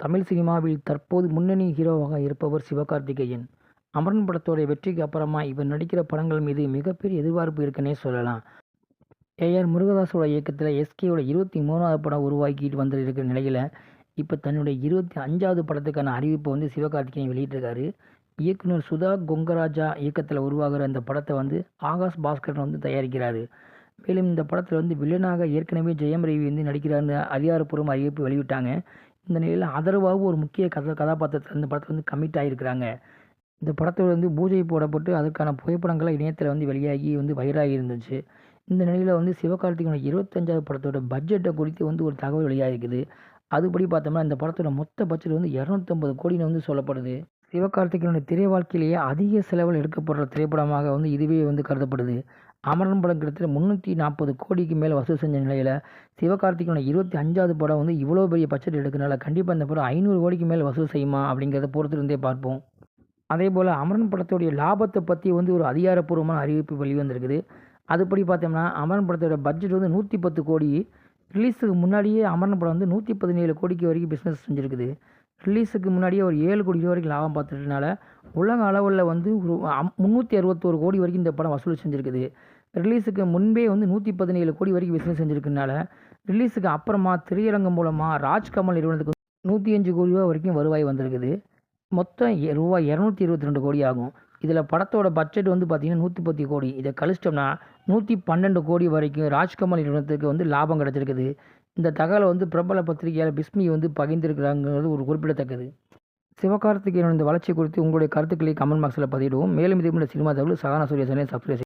தமிழ் சினிமாவில் தற்போது முன்னணி ஹீரோவாக இருப்பவர் சிவகார்த்திகேயன். அமரன் படத்தோடைய வெற்றிக்கு அப்புறமா இவர் நடிக்கிற படங்கள் மீது மிகப்பெரிய எதிர்பார்ப்பு இருக்குன்னே சொல்லலாம். ஏ. ஆர். முருகதாஸோட இயக்கத்தில் எஸ்.கே.யோட இருபத்தி மூணாவது படம் உருவாக்கிட்டு வந்துருக்கிற நிலையில் இப்போ தன்னுடைய இருபத்தி அஞ்சாவது படத்துக்கான அறிவிப்பை வந்து சிவகார்த்திகேயன் வெளியிட்டிருக்காரு. இயக்குனர் சுதா கொங்கராஜா இயக்கத்தில் உருவாகிற அந்த படத்தை வந்து ஆகாஷ் பாஸ்கரன் வந்து தயாரிக்கிறாரு. மேலும் இந்த படத்தில் வந்து வில்லனாக ஏற்கனவே ஜெயம் ரவி வந்து நடிக்கிறார்னு அதிகாரப்பூர்வ அறிவிப்பு வெளியிட்டாங்க. இந்த நிலையில் அதர்வாவும் ஒரு முக்கிய கதை கதாபாத்திரத்தில் இந்த படத்தில் வந்து கமிட் ஆகியிருக்கிறாங்க. இந்த படத்தில் வந்து பூஜை போடப்பட்டு அதற்கான புகைப்படங்கள்லாம் இணையத்தில் வந்து வெளியாகி வந்து வைரலாகி இருந்துச்சு. இந்த நிலையில் வந்து சிவகார்த்திகனோட இருபத்தஞ்சாவது படத்தோட பட்ஜெட்டை குறித்து வந்து ஒரு தகவல் வெளியாகிருக்குது அதுபடி பார்த்தோம்னா இந்த படத்தோட மொத்த பட்ஜெட் வந்து 250 கோடின்னு வந்து சொல்லப்படுது. சிவகார்த்திகனுடைய திரை வாழ்க்கையிலேயே அதிக செலவில் எடுக்கப்படுற திரைப்படமாக வந்து இதுவே வந்து கருதப்படுது. அமரன் படம் கிட்டத்தட்ட 340 கோடிக்கு மேல் வசூல் செஞ்ச நிலையில் சிவகார்த்திகனோட இருபத்தி அஞ்சாவது படம் வந்து இவ்வளோ பெரிய பட்ஜெட் எடுக்கிறனால கண்டிப்பாக இந்த படம் ஐநூறு கோடிக்கு மேல் வசூல் செய்யுமா அப்படிங்கிறத பொறுத்திருந்தே பார்ப்போம். அதே போல் அமரன் படத்துடைய லாபத்தை பற்றி வந்து ஒரு அதிகாரப்பூர்வமான அறிவிப்பு வெளிவந்திருக்குது. அதுபடி பார்த்தோம்னா அமரன் படத்தோட பட்ஜெட் வந்து 110 கோடி. ரிலீஸுக்கு முன்னாடியே அமரன் படம் வந்து 117 கோடிக்கு வரைக்கும் பிஸ்னஸ் செஞ்சுருக்குது ரிலீஸுக்கு முன்னாடியே ஒரு ஏழு கோடி வரைக்கும் லாபம் பார்த்துட்டனால, உலக அளவில் வந்து ஒரு முந்நூற்றி அறுபத்தோரு கோடி வரைக்கும் இந்த படம் வசூல் செஞ்சுருக்குது ரிலீஸுக்கு முன்பே வந்து 117 கோடி வரைக்கும் பிஸ்னஸ் செஞ்சிருக்கிறனால, ரிலீஸுக்கு அப்புறமா திரையரங்கம் மூலமாக ராஜ்கமல் நிறுவனத்துக்கு 105 கோடி ரூபா வரைக்கும் வருவாய் வந்திருக்குது. மொத்தம் ரூபா இரநூத்தி இருபத்தி ரெண்டு கோடி ஆகும். இதில் படத்தோட பட்ஜெட் வந்து பார்த்திங்கன்னா நூற்றி பத்து கோடி. இதை கழிச்சிட்டோம்னா 112 கோடி வரைக்கும் ராஜ்கமல் நிறுவனத்துக்கு வந்து லாபம் கிடச்சிருக்குது இந்த தகவலை வந்து பிரபல பத்திரிகையாளர் பிஸ்மி வந்து பகிர்ந்திருக்கிறாங்கிறது ஒரு குறிப்பிடத்தக்கது. சிவகார்த்திகேயனுடைய வளர்ச்சி குறித்து உங்களுடைய கருத்துக்களை கமெண்ட் பாக்ஸில் பதிவிடுவோம் மேலும் இதே போன்ற சினிமா தகவல் சகானா சூர்யா சேனலை சப்ஸ்கிரைப்